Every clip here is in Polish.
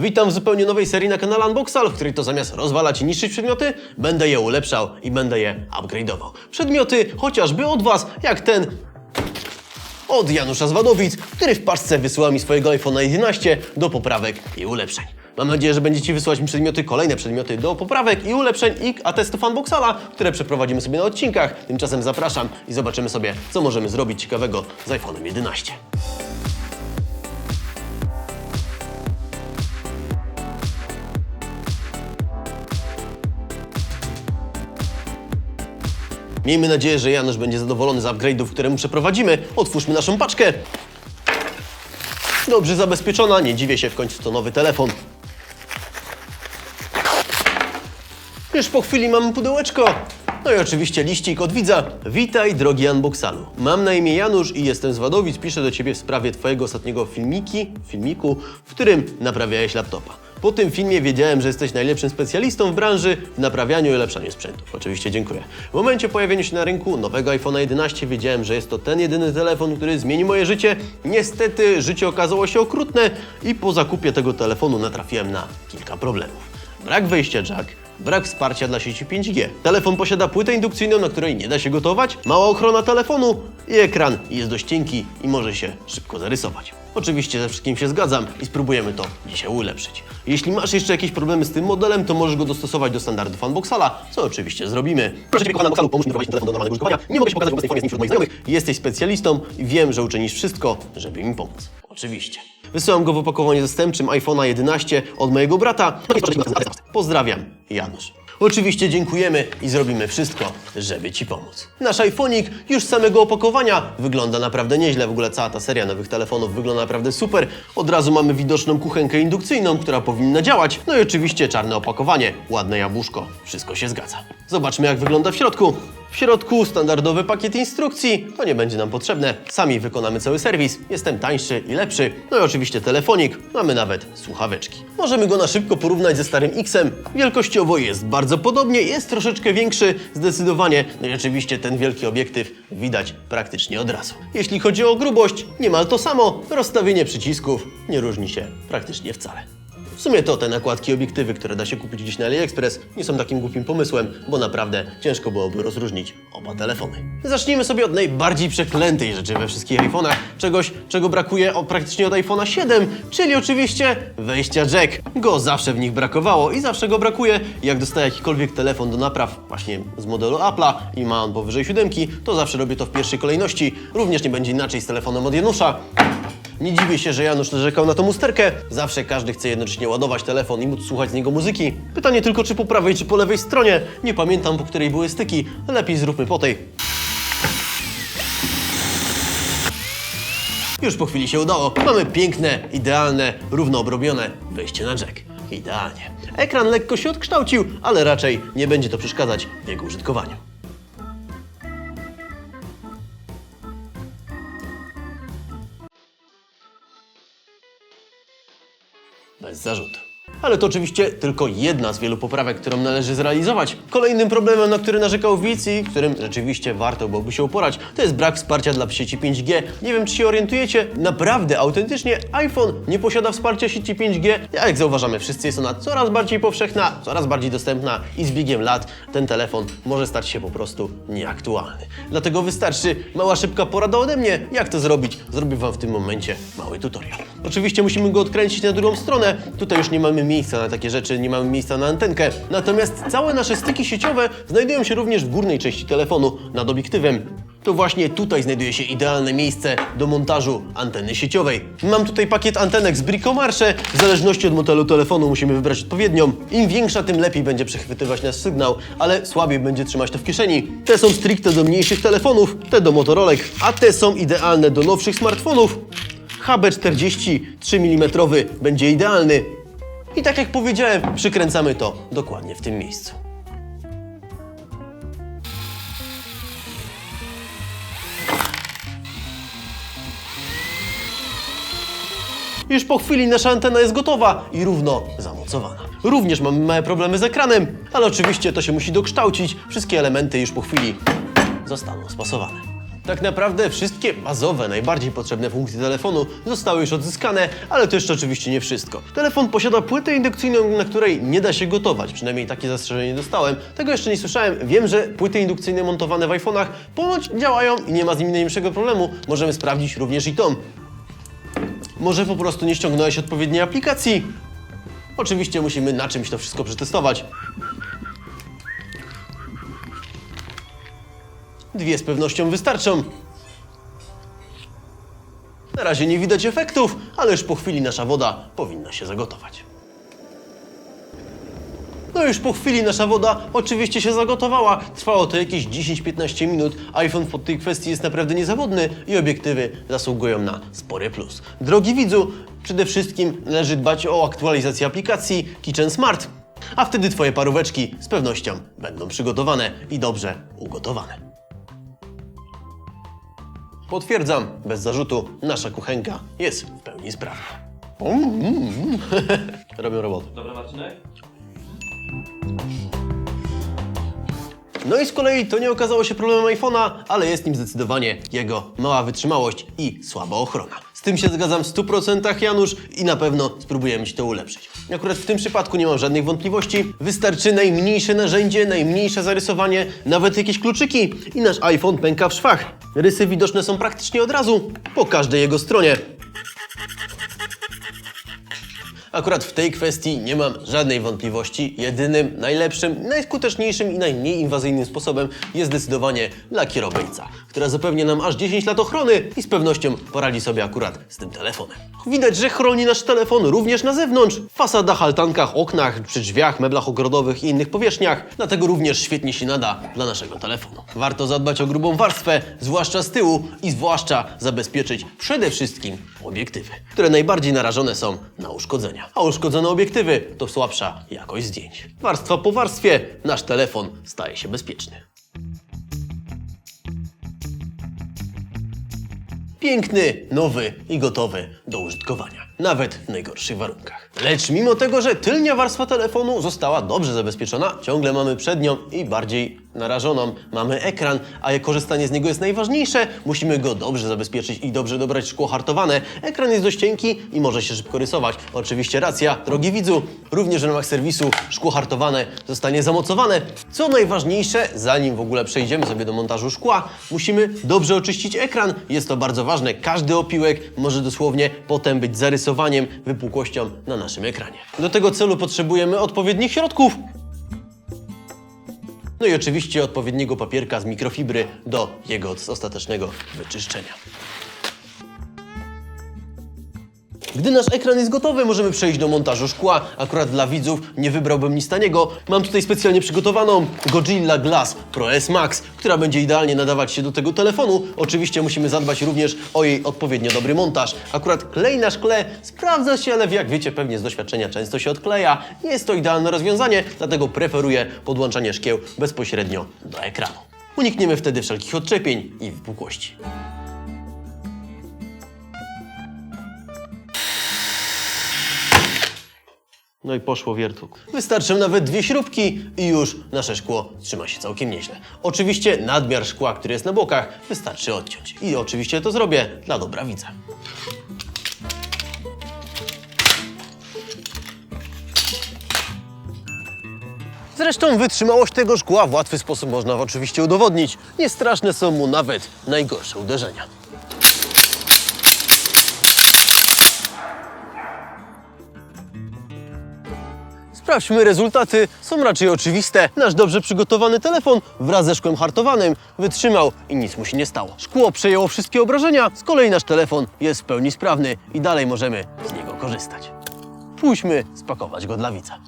Witam w zupełnie nowej serii na kanale Unboxal, w której to zamiast rozwalać i niszczyć przedmioty, będę je ulepszał i będę je upgrade'ował. Przedmioty chociażby od Was, jak ten od Janusza Zwadowic, który w paczce wysyła mi swojego iPhone'a 11 do poprawek i ulepszeń. Mam nadzieję, że będziecie wysyłać mi przedmioty, kolejne przedmioty do poprawek i ulepszeń i atestów Unboxala, które przeprowadzimy sobie na odcinkach. Tymczasem zapraszam i zobaczymy sobie, co możemy zrobić ciekawego z iPhone'em 11. Miejmy nadzieję, że Janusz będzie zadowolony z upgrade'ów, które mu przeprowadzimy. Otwórzmy naszą paczkę. Dobrze zabezpieczona, nie dziwię się, w końcu to nowy telefon. Już po chwili mamy pudełeczko. No i oczywiście liścik od widza. Witaj, drogi Unboxalu. Mam na imię Janusz i jestem z Wadowic. Piszę do Ciebie w sprawie Twojego ostatniego filmiki, filmiku, w którym naprawiałeś laptopa. Po tym filmie wiedziałem, że jesteś najlepszym specjalistą w branży w naprawianiu i ulepszaniu sprzętów. Oczywiście dziękuję. W momencie pojawienia się na rynku nowego iPhone'a 11 wiedziałem, że jest to ten jedyny telefon, który zmieni moje życie. Niestety życie okazało się okrutne i po zakupie tego telefonu natrafiłem na kilka problemów. Brak wejścia jack, brak wsparcia dla sieci 5G. Telefon posiada płytę indukcyjną, na której nie da się gotować, mała ochrona telefonu i ekran jest dość cienki i może się szybko zarysować. Oczywiście ze wszystkim się zgadzam i spróbujemy to dzisiaj ulepszyć. Jeśli masz jeszcze jakieś problemy z tym modelem, to możesz go dostosować do standardów Unboxala, co oczywiście zrobimy. Proszę Ciebie, kochany Unboxalu, pomóż mi prowadzić telefon do normalnego użytkowania. Nie mogę się pokazać w obecnej formie z nim wśród moich znajomych. Jesteś specjalistą i wiem, że uczynisz wszystko, żeby mi pomóc. Oczywiście. Wysyłam go w opakowaniu zastępczym iPhone'a 11 od mojego brata. Pozdrawiam, Janusz. Oczywiście dziękujemy i zrobimy wszystko, żeby Ci pomóc. Nasz iPhone'ik już z samego opakowania wygląda naprawdę nieźle. W ogóle cała ta seria nowych telefonów wygląda naprawdę super. Od razu mamy widoczną kuchenkę indukcyjną, która powinna działać. No i oczywiście czarne opakowanie, ładne jabłuszko. Wszystko się zgadza. Zobaczmy jak wygląda w środku. W środku standardowy pakiet instrukcji, to nie będzie nam potrzebne. Sami wykonamy cały serwis. Jestem tańszy i lepszy. No i oczywiście telefonik, mamy nawet słuchaweczki. Możemy go na szybko porównać ze starym X-em. Wielkościowo jest bardzo podobnie, jest troszeczkę większy, zdecydowanie. No i oczywiście ten wielki obiektyw widać praktycznie od razu. Jeśli chodzi o grubość, niemal to samo. Rozstawienie przycisków nie różni się praktycznie wcale. W sumie to te nakładki obiektywy, które da się kupić gdzieś na AliExpress, nie są takim głupim pomysłem, bo naprawdę ciężko byłoby rozróżnić oba telefony. Zacznijmy sobie od najbardziej przeklętej rzeczy we wszystkich iPhone'ach, czegoś, czego brakuje od, praktycznie od iPhone'a 7, czyli oczywiście wejścia jack. Go zawsze w nich brakowało i zawsze go brakuje. Jak dostaję jakikolwiek telefon do napraw właśnie z modelu Apple'a i ma on powyżej 7, to zawsze robię to w pierwszej kolejności. Również nie będzie inaczej z telefonem od Janusza. Nie dziwię się, że Janusz narzekał na tą usterkę. Zawsze każdy chce jednocześnie ładować telefon i móc słuchać z niego muzyki. Pytanie tylko, czy po prawej, czy po lewej stronie. Nie pamiętam, po której były styki. Lepiej zróbmy po tej. Już po chwili się udało. Mamy piękne, idealne, równo obrobione wejście na jack. Idealnie. Ekran lekko się odkształcił, ale raczej nie będzie to przeszkadzać w jego użytkowaniu. Bez zarzutu. Ale to oczywiście tylko jedna z wielu poprawek, którą należy zrealizować. Kolejnym problemem, na który narzekał widz i którym rzeczywiście warto byłoby się uporać, to jest brak wsparcia dla sieci 5G. Nie wiem, czy się orientujecie, naprawdę, autentycznie iPhone nie posiada wsparcia sieci 5G. A jak zauważamy wszyscy, jest ona coraz bardziej powszechna, coraz bardziej dostępna i z biegiem lat ten telefon może stać się po prostu nieaktualny. Dlatego wystarczy mała szybka porada ode mnie, jak to zrobić. Zrobię Wam w tym momencie mały tutorial. Oczywiście musimy go odkręcić na drugą stronę. Tutaj już nie mamy miejsca na takie rzeczy, nie mamy miejsca na antenkę. Natomiast całe nasze styki sieciowe znajdują się również w górnej części telefonu nad obiektywem. To właśnie tutaj znajduje się idealne miejsce do montażu anteny sieciowej. Mam tutaj pakiet antenek z Bricomarsze. W zależności od modelu telefonu musimy wybrać odpowiednią. Im większa, tym lepiej będzie przechwytywać nasz sygnał, ale słabiej będzie trzymać to w kieszeni. Te są stricte do mniejszych telefonów, te do motorolek, a te są idealne do nowszych smartfonów. HB40 3 mm będzie idealny. I tak jak powiedziałem, przykręcamy to dokładnie w tym miejscu. Już po chwili nasza antena jest gotowa i równo zamocowana. Również mamy małe problemy z ekranem, ale oczywiście to się musi dokształcić. Wszystkie elementy już po chwili zostaną spasowane. Tak naprawdę wszystkie bazowe, najbardziej potrzebne funkcje telefonu zostały już odzyskane, ale to jeszcze oczywiście nie wszystko. Telefon posiada płytę indukcyjną, na której nie da się gotować, przynajmniej takie zastrzeżenie dostałem. Tego jeszcze nie słyszałem. Wiem, że płyty indukcyjne montowane w iPhone'ach ponoć działają i nie ma z nimi najmniejszego problemu. Możemy sprawdzić również i tą. Może po prostu nie ściągnąłeś odpowiedniej aplikacji? Oczywiście musimy na czymś to wszystko przetestować. Dwie z pewnością wystarczą. Na razie nie widać efektów, ale już po chwili nasza woda powinna się zagotować. No już po chwili nasza woda oczywiście się zagotowała. Trwało to jakieś 10-15 minut. iPhone pod tej kwestii jest naprawdę niezawodny i obiektywy zasługują na spory plus. Drogi widzu, przede wszystkim należy dbać o aktualizację aplikacji Kitchen Smart, a wtedy Twoje paróweczki z pewnością będą przygotowane i dobrze ugotowane. Potwierdzam, bez zarzutu, nasza kuchenka jest w pełni sprawna. Mm. Robią robotę. Dobra, Marcinek? No i z kolei to nie okazało się problemem iPhone'a, ale jest nim zdecydowanie jego mała wytrzymałość i słaba ochrona. Z tym się zgadzam w 100% Janusz i na pewno spróbujemy Ci to ulepszyć. Akurat w tym przypadku nie mam żadnych wątpliwości. Wystarczy najmniejsze narzędzie, najmniejsze zarysowanie, nawet jakieś kluczyki i nasz iPhone pęka w szwach. Rysy widoczne są praktycznie od razu po każdej jego stronie. Akurat w tej kwestii nie mam żadnej wątpliwości. Jedynym, najlepszym, najskuteczniejszym i najmniej inwazyjnym sposobem jest zdecydowanie lakierobejca, która zapewnia nam aż 10 lat ochrony i z pewnością poradzi sobie akurat z tym telefonem. Widać, że chroni nasz telefon również na zewnątrz, w fasadach, altankach, oknach, przy drzwiach, meblach ogrodowych i innych powierzchniach, dlatego również świetnie się nada dla naszego telefonu. Warto zadbać o grubą warstwę, zwłaszcza z tyłu i zwłaszcza zabezpieczyć przede wszystkim obiektywy, które najbardziej narażone są na uszkodzenia. A uszkodzone obiektywy to słabsza jakość zdjęć. Warstwa po warstwie nasz telefon staje się bezpieczny. Piękny, nowy i gotowy do użytkowania, nawet w najgorszych warunkach. Lecz mimo tego, że tylnia warstwa telefonu została dobrze zabezpieczona, ciągle mamy przednią i bardziej narażoną. Mamy ekran, a korzystanie z niego jest najważniejsze. Musimy go dobrze zabezpieczyć i dobrze dobrać szkło hartowane. Ekran jest dość cienki i może się szybko rysować. Oczywiście racja, drogi widzu, również w ramach serwisu szkło hartowane zostanie zamocowane. Co najważniejsze, zanim w ogóle przejdziemy sobie do montażu szkła, musimy dobrze oczyścić ekran. Jest to bardzo ważne. Każdy opiłek może dosłownie potem być zarysowaniem, wypukłością na naszym ekranie. Do tego celu potrzebujemy odpowiednich środków. No i oczywiście odpowiedniego papierka z mikrofibry do jego ostatecznego wyczyszczenia. Gdy nasz ekran jest gotowy, możemy przejść do montażu szkła. Akurat dla widzów nie wybrałbym nic taniego. Mam tutaj specjalnie przygotowaną Godzilla Glass Pro S Max, która będzie idealnie nadawać się do tego telefonu. Oczywiście musimy zadbać również o jej odpowiednio dobry montaż. Akurat klej na szkle sprawdza się, ale jak wiecie pewnie z doświadczenia często się odkleja. Nie jest to idealne rozwiązanie, dlatego preferuję podłączanie szkieł bezpośrednio do ekranu. Unikniemy wtedy wszelkich odczepień i wypukłości. No i poszło wiertuk. Wystarczą nawet dwie śrubki i już nasze szkło trzyma się całkiem nieźle. Oczywiście nadmiar szkła, który jest na bokach, wystarczy odciąć. I oczywiście to zrobię dla dobra widza. Zresztą wytrzymałość tego szkła w łatwy sposób można oczywiście udowodnić. Niestraszne są mu nawet najgorsze uderzenia. Sprawdźmy rezultaty. Są raczej oczywiste. Nasz dobrze przygotowany telefon wraz ze szkłem hartowanym wytrzymał i nic mu się nie stało. Szkło przejęło wszystkie obrażenia, z kolei nasz telefon jest w pełni sprawny i dalej możemy z niego korzystać. Pójdźmy spakować go dla widza.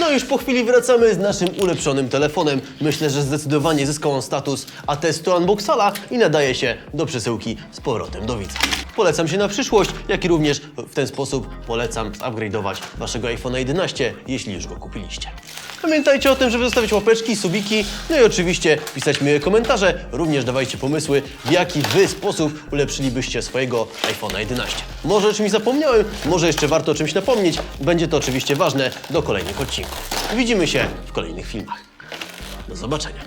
No już po chwili wracamy z naszym ulepszonym telefonem. Myślę, że zdecydowanie zyskał on status atestu unboxala i nadaje się do przesyłki z powrotem do widza. Polecam się na przyszłość, jak i również w ten sposób polecam upgrade'ować waszego iPhone 11, jeśli już go kupiliście. Pamiętajcie o tym, żeby zostawić łapeczki, subiki, no i oczywiście pisać miłe komentarze. Również dawajcie pomysły, w jaki wy sposób ulepszylibyście swojego iPhone'a 11. Może czymś zapomniałem, może jeszcze warto o czymś napomnieć. Będzie to oczywiście ważne do kolejnych odcinków. Widzimy się w kolejnych filmach. Do zobaczenia.